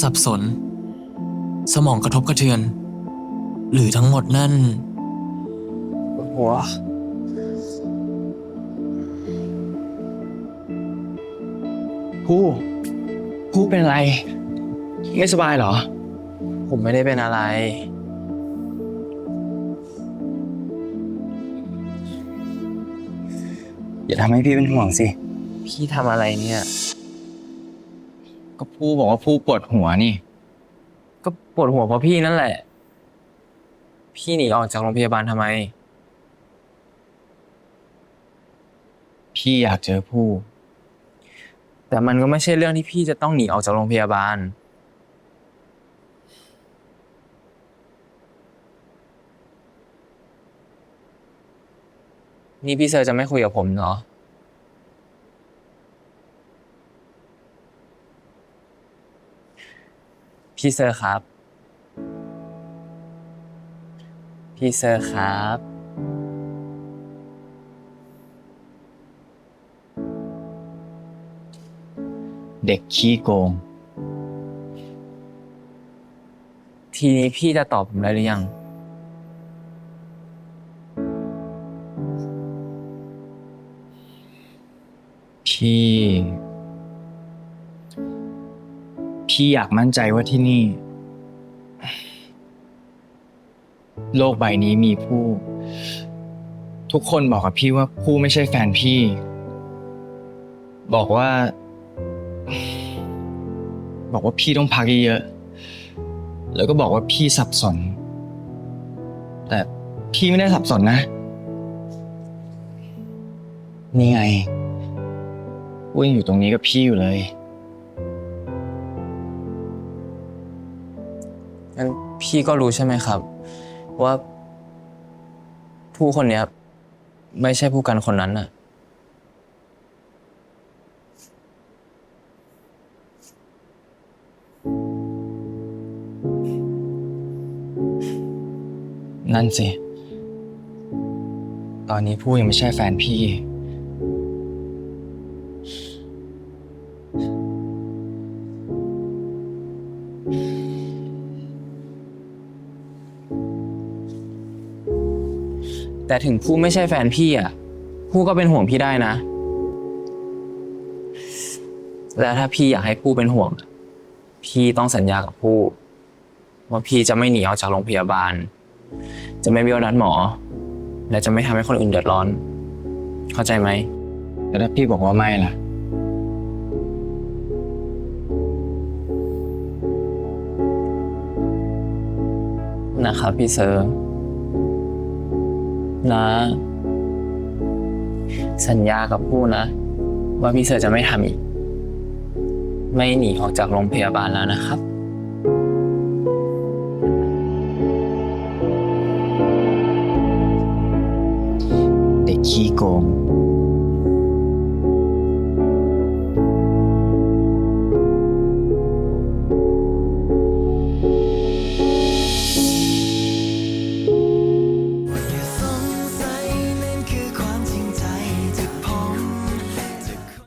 สับสน สมองกระทบกระเทือน หรือทั้งหมดนั่นหัว ผู้ ผู้เป็นอะไร ไม่สบายเหรอ ผมไม่ได้เป็นอะไร อย่าทำให้พี่เป็นห่วงสิ พี่ทำอะไรเนี่ย ก็ผู้บอกว่าผู้ปวดหัวนี่ ก็ปวดหัวเพราะพี่นั่นแหละ พี่หนีออกจากโรงพยาบาลทำไม พี่อยากเจอผู้ แต่มันก็ไม่ใช่เรื่องที่พี่จะต้องหนีออกจากโรงพยาบาล นี่พี่เซอร์จะไม่คุยกับผมเหรอ พี่เซอร์ครับ พี่เซอร์ครับ เด็กขี้โกง ทีนี้พี่จะตอบผมได้หรือยัง พี่ พี่อยากมั่นใจว่าที่นี่ โลกใบนี้มีผู้ ทุกคนบอกกับพี่ว่าผู้ไม่ใช่แฟนพี่ บอกว่า บอกว่าพี่ต้องพักเยอะๆแล้วก็บอกว่าพี่สับสน แต่พี่ไม่ได้สับสนนะ นี่ไงวิ่งอยู่ตรงนี้กับพี่อยู่เลย งั้นพี่ก็รู้ใช่ไหมครับ ว่า ผู้คนเนี้ยไม่ใช่ผู้กันคนนั้นน่ะ นั่นสิ ตอนนี้ผู้ยังไม่ใช่แฟนพี่ แต่ถึงผู้ไม่ใช่แฟนพี่อะ ผู้ก็เป็นห่วงพี่ได้นะ แล้วถ้าพี่อยากให้ผู้เป็นห่วงอะพี่ต้องสัญญากับผู้ว่าพี่จะไม่หนีออกจากโรงพยาบาล จะไม่เบี้ยวนัดหมอ และจะไม่ทำให้คนอื่นเดือดร้อน เข้าใจไหมแต่ถ้าพี่บอกว่าไม่ล่ะนะครับพี่เซอร์ นะ สัญญากับผู้นะ ว่าพี่เซอร์จะไม่ทำอีก ไม่หนีออกจากโรงพยาบาลแล้วนะครับเด็กขี้โกง